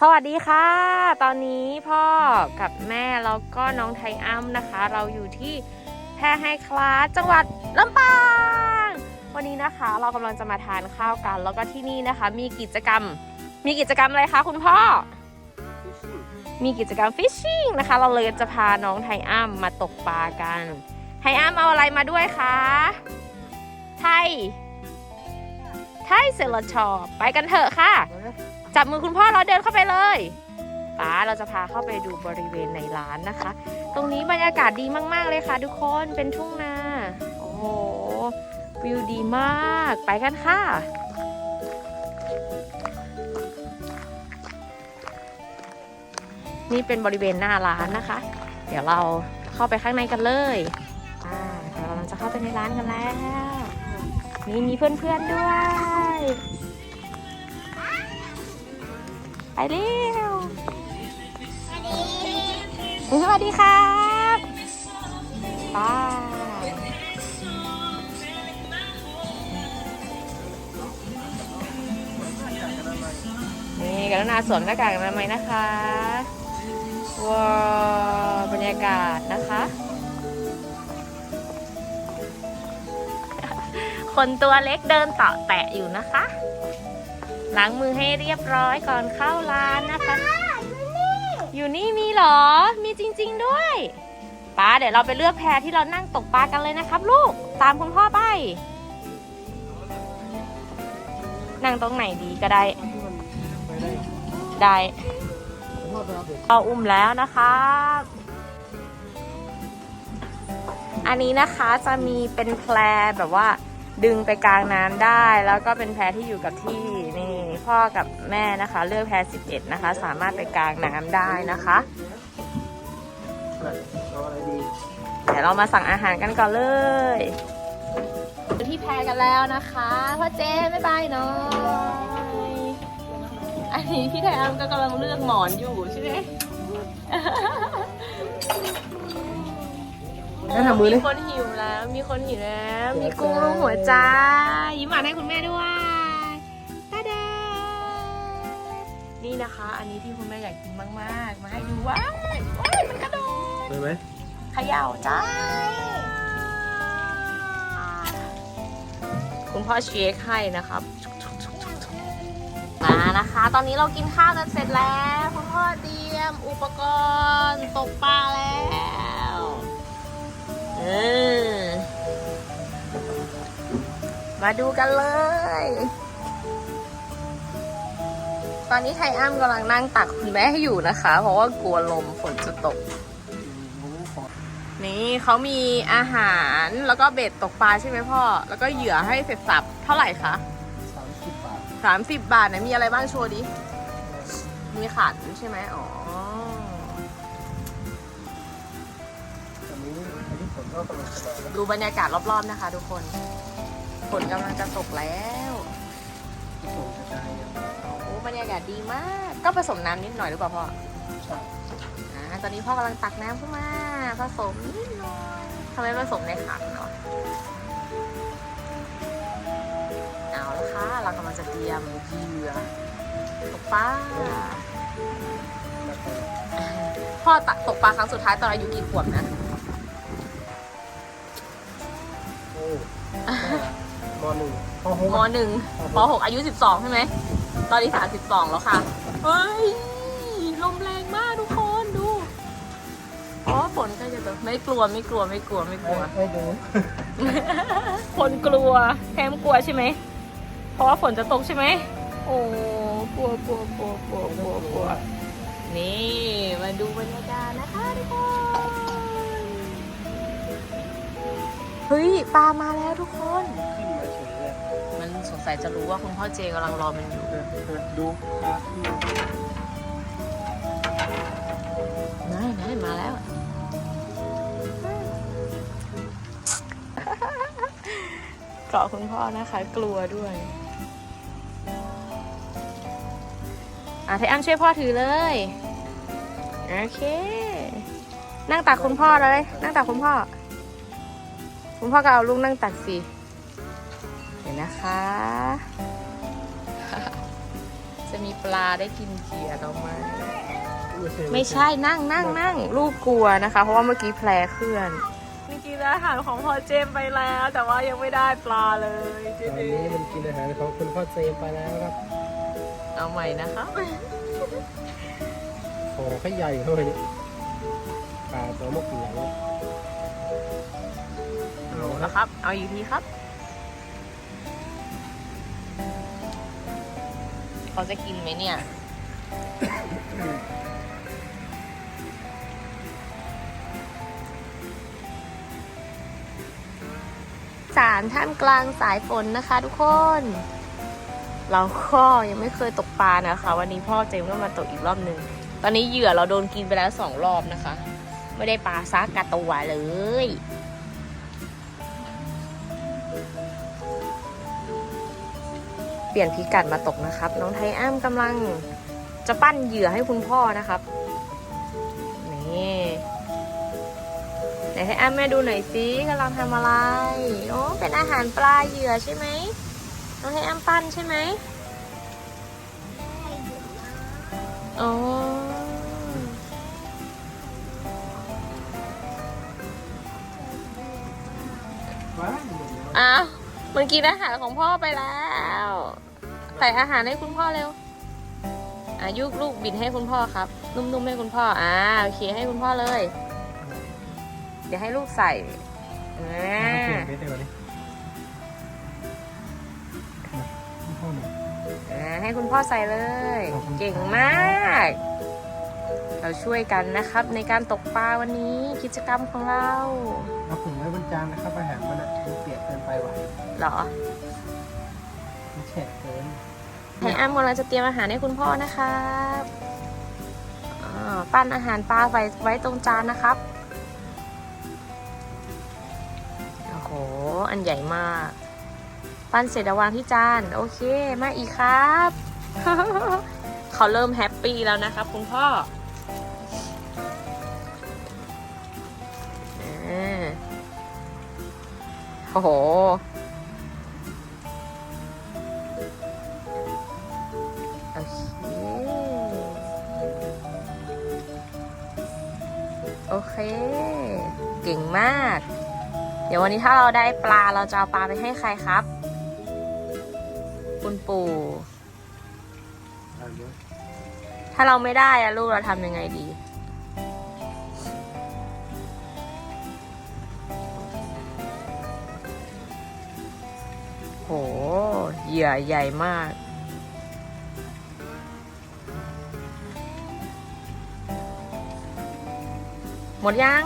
สวัสดีค่ะ ตอนนี้พ่อกับแม่แล้วก็น้องไทอัมนะคะ เราอยู่ที่แพร่ให้คลาสจังหวัดลำปาง วันนี้นะคะเรากำลังจะมาทานข้าวกัน แล้วก็ที่นี่นะคะ มีกิจกรรม มีกิจกรรมอะไรคะคุณพ่อ มีกิจกรรมฟิชชิ่งนะคะ เราเลยจะพาน้องไทอัมมาตกปลากัน ไทอัมเอาอะไรมาด้วยคะ ไทย ไทยเซลชอไปกันเถอะค่ะ จับมือคุณพ่อเราเดินเข้าไปเลยป้าเราจะพาเข้าไปดูบริเวณในร้านนะคะ ตรงนี้บรรยากาศดีมาก ๆ เลยค่ะ ทุกคนเป็นทุ่งนา โอ้โหวิวดีมาก ไปกันค่ะ นี่เป็นบริเวณหน้าร้านนะคะ เดี๋ยวเราเข้าไปข้างในกันเลย อ่าเดี๋ยวเราจะเข้าไปในร้านกันแล้ว นี่มีเพื่อนๆด้วย ไปเร็วสวัสดีครับป้านี่กรุณาสวมหน้ากากอนามัยนะคะ ว้าวบรรยากาศนะคะ คนตัวเล็กเดินเตาะแตะอยู่นะคะ ล้างมือให้เรียบร้อยก่อนเข้าร้านนะคะ อยู่นี่มีเหรอ มีจริง ๆด้วยป้าเดี๋ยวเราไปเลือกแพที่เรานั่งตกปลากันเลยนะครับ ลูกตามคุณพ่อไป นั่งตรงไหนดีก็ได้ ได้เอาอุ้มแล้วนะครับอันนี้นะคะจะมีเป็นแพรแบบว่า ดึงไปกลางน้ำได้ แล้วก็เป็นแพที่อยู่กับที่นี่พ่อกับแม่นะคะ เลือกแพ11 นะคะ สามารถไปกลางน้ำได้นะคะเดี๋ยวเรามาสั่งอาหารกันก่อนเลยอยู่ที่แพกันแล้วนะคะพ่อเจ๊ไม่บายหน่อยอันนี้พี่ไทยอัมก็กำลังเลือกหมอนอยู่ใช่ไหม แล้วทำมือดิมีคนหิวแล้ว มีคนหิวแล้ว มีกุ้งรูปหัวใจ ยิ้มหวานให้คุณแม่ด้วยตาดานี่นะคะ อันนี้ที่คุณแม่อยากกินมากๆ มาให้ดูว้ายว้ายมันกระโดดไปไหมเขย่าจ้า คุณพ่อเชคให้นะครับ มานะคะ ตอนนี้เรากินข้าวกันเสร็จแล้ว คุณพ่อเตรียมอุปกรณ์ตกปลาแล้ว มาดูกันเลย ตอนนี้ไทอ้ำกำลังนั่งตักคุณแม่ให้อยู่นะคะ เพราะว่ากลัวลมฝนจะตก นี่เขามีอาหารแล้วก็เบ็ดตกปลาใช่ไหมพ่อ แล้วก็เหยื่อให้เสร็จสับเท่าไหร่คะสามสิบบาทสามสิบบาทไหนมีอะไรบ้างโชว์ดิ มีขันใช่ไหมอ๋อดูบรรยากาศรอบๆนะคะทุกคน ฝนกำลังจะตกแล้วผมจะได้โอ้บรรยากาศดีมาก ก็ผสมน้ำนิดหน่อยหรือเปล่าพ่อใช่อ่าตอนนี้พ่อกำลังตักน้ำขึ้นมาผสมนิดหน่อยทำไมผสมในขันเนาะเอาละค่ะเรากำลังจะเตรียมเหยื่อตกปลาพ่อตักตกปลาครั้งสุดท้ายตอนอายุกี่ขวบนะ หนึ่งพอหกมหนึ่งปหกอายุสิบสองใช่ไหม ตอนนี้สามสิบสองแล้วค่ะ เฮ้ย ลมแรงมากทุกคนดู อ๋อฝนใกล้จะตกไม่กลัวไม่กลัวไม่กลัวไม่กลัวให้ดูคนกลัวแคมกลัวใช่ไหม เพราะว่าฝนจะตกใช่ไหม โอ้กลัวกลัวกลัวกลัวกลัวกลัวนี่มาดูบรรยากาศนะคะทุกคน เฮ้ยปลามาแล้วทุกคนขึ้น มันสงสัยจะรู้ว่าคุณพ่อเจกำลังรอมันอยู่เออเออดูปลาขึ้นายนายมาแล้ว เกาะคุณพ่อนะคะ กลัวด้วย อะไทอัมช่วยพ่อถือเลย โอเค นั่งตักคุณพ่อเลย นั่งตักคุณพ่อ คุณพ่อก็เอาลูกนั่งตักสิ นนะคะเสจะมีปลาได้กินเขียเราไหมไม่ใช่นั่งนั่งนั่งลูกกลัวนะคะ เพราะว่าเมื่อกี้แพลเคลื่อนนี่กินอาหารของพ่อเจมไปแล้ว แต่ว่ายังไม่ได้ปลาเลยเจตอนนี้มันกินอาหารของคุณพ่อเจมไปแล้วครับ เอาใหม่นะคะโอ้เขาใหญ่เข้าไปนี่ปลาตัวมกเหลียวเอาแล้วครับ เอาอีกทีครับ เขาจะกินไหมเนี่ย สารท่ามกลางสายฝนนะคะทุกคน เราก็ยังไม่เคยตกปลานะคะ วันนี้พ่อเจมก็มาตกอีกรอบหนึ่งตอนนี้เหยื่อเราโดนกินไปแล้วสองรอบนะคะ ไม่ได้ปลาซักกระตัวเลย ปลี่ยนพิกัดมาตกนะครับ น้องไทอ้ามกำลังจะปั้นเหยื่อให้คุณพ่อนะครับ นี่ไหนไทอ้ามแม่ดูหน่อยสิกำลังทำอะไรโอ้เป็นอาหารปลาเหยื่อใช่ไหมน้องไทอ้ามปั้นใช่ไหมอ๋อว้ายอ้าว มันกินอาหารของพ่อไปแล้วใส่อาหารให้คุณพ่อเร็วอายุลูกบิดให้คุณพ่อครับ นุ่มๆให้คุณพ่ออ่าโอเคให้คุณพ่อเลย เดี๋ยวให้ลูกใส่อ่าเปลี่ยนไปเดี๋ยวนี้พ่อหน่อยอ่าให้คุณพ่อใส่เลยขอบคุณครับเก่งมาก เราช่วยกันนะครับ ในการตกปลาวันนี้กิจกรรมของเราเอาผงไว้บนจานนะครับอาหารมันอะมันเปียกเกินไปว่ะเหรอมันแฉะเกินไทอ้ามกำลังจะเตรียมอาหารให้คุณพ่อนะครับอ่าปั้นอาหารปลาไว้ไว้ตรงจานนะครับโอ้โหอันใหญ่มาก ปั้นเสร็จเอาวางที่จาน โอเค มาอีกครับ เขาเริ่มแฮปปี้แล้วนะครับคุณพ่อโอ้โห โอเค โอเค เก่งมาก เดี๋ยววันนี้ถ้าเราได้ปลาเราจะเอาปลาไปให้ใครครับ คุณปู่ ถ้าเราไม่ได้อะลูกเราทำยังไงดี โห เหยื่อใหญ่มาก หมดยัง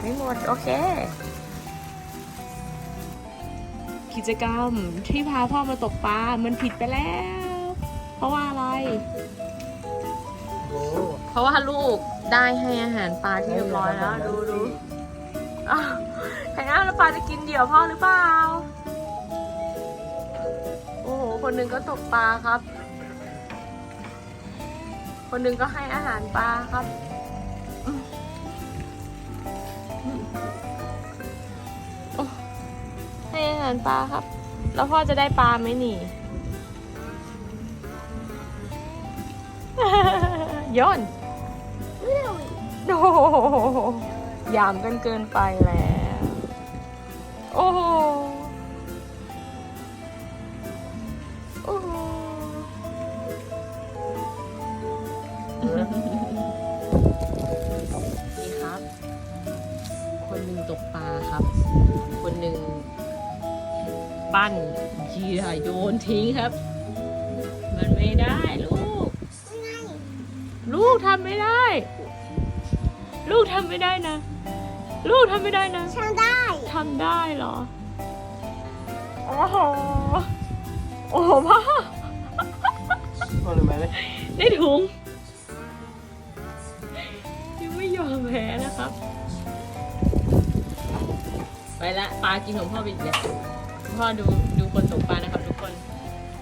ไม่หมด โอเคกิจกรรมที่พาพ่อมาตกปลา มันผิดไปแล้ว เพราะว่าอะไร โอ้เพราะว่าลูกได้ให้อาหารปลาที่เรียบร้อยแล้ว ดูดูอ้าวไข่อ้าวแล้วปลาจะกินเหยื่อพ่อหรือเปล่า โอ้โห คนหนึ่งก็ตกปลาครับ คนหนึ่งก็ให้อาหารปลาครับอืมอืมโอ้ให้อาหารปลาครับ แล้วพ่อจะได้ปลาไหมนี่ ย่นโอ้โหยามกันเกินไปแล้ว โอ้โหโอ้โหนี่ครับ คนหนึ่งตกปลาครับ คนหนึ่งปั้นเหยื่อโยนทิ้งครับ มันไม่ได้ลูกลูก ทำไม่ได้ ลูกทำไม่ได้นะ ลูกทำไม่ได้นะทำได้ทำได้เหรอ โอ้โห โอ้โหพ่อเอาเลยไหมเลยได้ถุง ยังไม่ยอมแพ้นะครับ ไปละปลากินของพ่อไปอีกแล้วพ่อดูดูคนตกปลานะครับทุกคน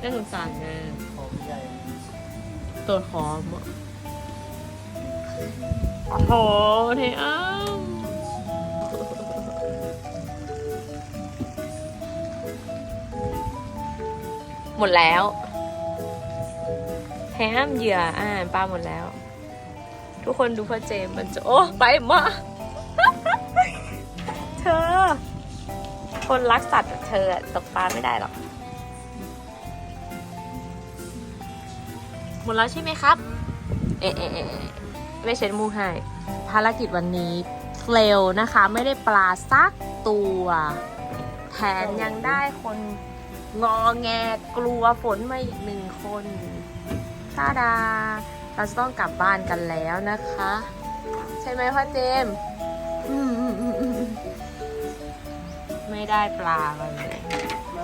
น่าสงสารนะ ของใหญ่ ตัวหอมอะ โอ้โหเทอ้ามหมดแล้วแฮมเหยื่ออาหารปลาหมดแล้ว ทุกคนดูพ่อเจมมันจะโอ้ไปมาเธอ คนรักสัตว์เธอตกปลาไม่ได้หรอกหมดแล้วใช่ไหมครับ เอะ เอะเอะเอะไม่เช็ดมูกให้ ภารกิจวันนี้เฟลนะคะ ไม่ได้ปลาสักตัว แถมยังได้คนงอแงกลัวฝนมาอีกหนึ่งคนชาดา เราจะต้องกลับบ้านกันแล้วนะคะ ใช่ไหมพ่อเจมส์ไม่ได้ปลามาเลย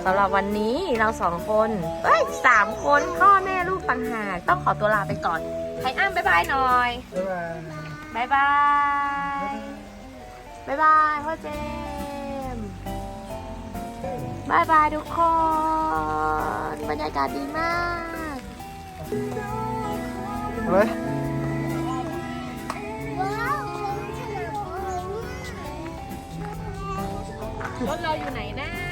สำหรับวันนี้เราสองคน เอ้ยสามคนพ่อแม่ลูกต่างหากต้องขอตัวลาไปก่อน ไทอ้ำบ๊ายบายหน่อยบ๊ายบายบายบายบ๊ายบายพ่อเจมส์บายบายทุกคน บรรยากาศดีมากเฮ้ยรถเราอยู่ไหนนะ